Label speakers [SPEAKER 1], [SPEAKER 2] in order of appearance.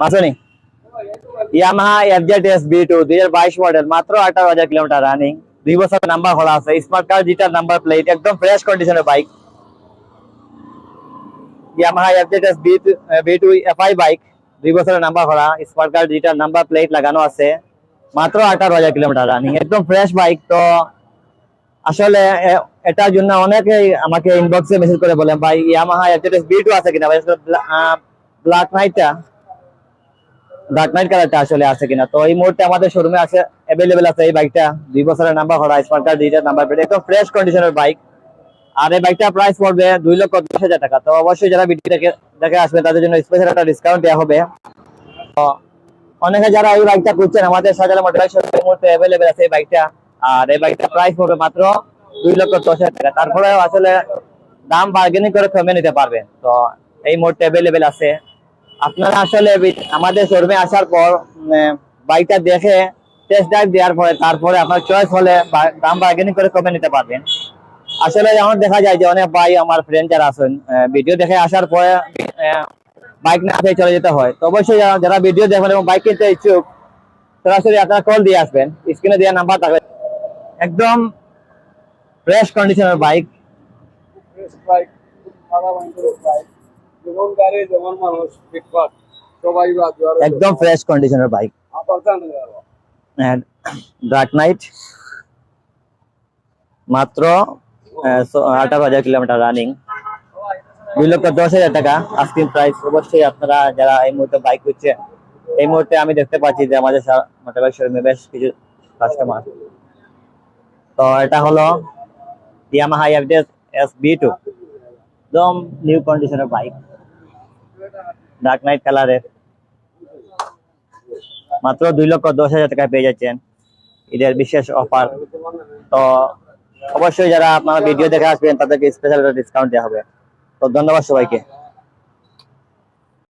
[SPEAKER 1] Masoni? Yamaha FZ S B two দুই হাজার বাইশ মডেল মাত্র আঠারো হাজার কিলোমিটার রানিং দুই বছর নাম্বার খোলা আছে। স্মার্ট কার্ড যেটার নাম্বার প্লেট একদম ফ্রেশ কন্ডিশনের bike Yamaha FZ S B B two FI bike দুই বছরের নাম্বার খোলা। স্মার্ট কার্ড যেটার নাম্বার প্লেট লাগানো আছে। মাত্র আঠারো হাজার কিলোমিটার রানিং একদম ফ্রেশ বাইক তো আসলে এটার জন্য অনেকেই আমাকে ইনবক্সে মেসেজ করে বলেন ভাই ইয়ামাহা এফজেড বি টু আছে কিনা? ভাই ব্ল্যাক নাইটটা ডার্ক নাইট কালারটা আসলে আছে কিনা? তো এই মুহূর্তে আমাদের শোরুমে আছে অ্যাভেলেবেল আছে এই বাইকটা দুই বছরের নাম্বার করা smart card digital number plate একদম ফ্রেশ কন্ডিশনের বাইক আর এই বাইকটা প্রাইস পড়বে দুই লক্ষ দশ হাজার টাকা। তো অবশ্যই যারা ভিডিও দেখে আসবে, তাদের জন্য স্পেশাল একটা ডিসকাউন্ট দেওয়া হবে। তো অনেকে যারা এই বাইকটা খুঁজছেন, আমাদের সাজালা মোটর শোরুমে এই মুহূর্তে অ্যাভেলেবেল আছে এই বাইকটা আর এই বাইকটা প্রাইস পড়বে মাত্র দুই লক্ষ দশ হাজার টাকা। তারপরে আসলে দাম বার্গেনিং করে কমে নিতে পারবেন তো এই মুহূর্তে অ্যাভেলেবেল আছে। আপনারা আসলে আমাদের শোরুমে আসার পর বাইকটা দেখে টেস্ট ড্রাইভ দেওয়ার পরে, তারপরে আপনার চয়েস হলে দাম বার্গেনিং করে কমে নিতে পারবেন। আসলে যেমন দেখা যায় যে অনেক ভাই, আমার ফ্রেন্ড যারা আছেন ভিডিও দেখে আসার পরে বাইক না পেয়ে চলে যেতে হয়। তো অবশ্যই যারা- ভিডিও দেখবেন এবং বাইক কিনতে ইচ্ছুক, সরাসরি আপনারা কল দিয়ে আসবেন। স্ক্রিনে দেওয়া নাম্বার থাকবে একদম ফ্রেশ কন্ডিশনের বাইক
[SPEAKER 2] বাইক যেমন গাড়ি যেমন মানুষ ফিটফাট সবাই
[SPEAKER 1] একদম ফ্রেশ কন্ডিশনের বাইক ডার্ক নাইট মাত্র আঠারো হাজার কিলোমিটার রানিং দুই লক্ষ দশ হাজার টাকা আস্কিং প্রাইস অবশ্যই আপনারা যারা এই মুহূর্তে বাইক করছে এই মুহূর্তে আমি দেখতে পাচ্ছি যে আমাদের মোটর বাইক শোরুমে বেশ কিছু কাস্টমার তো এটা হলো Yamaha F D S S B two একদম নিউ কন্ডিশনের বাইক ডার্ক নাইট কালারের মাত্র দুই লক্ষ দশ হাজার টাকায় পেয়ে যাচ্ছেন। ঈদের বিশেষ অফার তো অবশ্যই যারা আপনারা ভিডিও দেখে আসবেন, তাদেরকে স্পেশাল ডিসকাউন্ট দেওয়া হবে। তো ধন্যবাদ সবাইকে।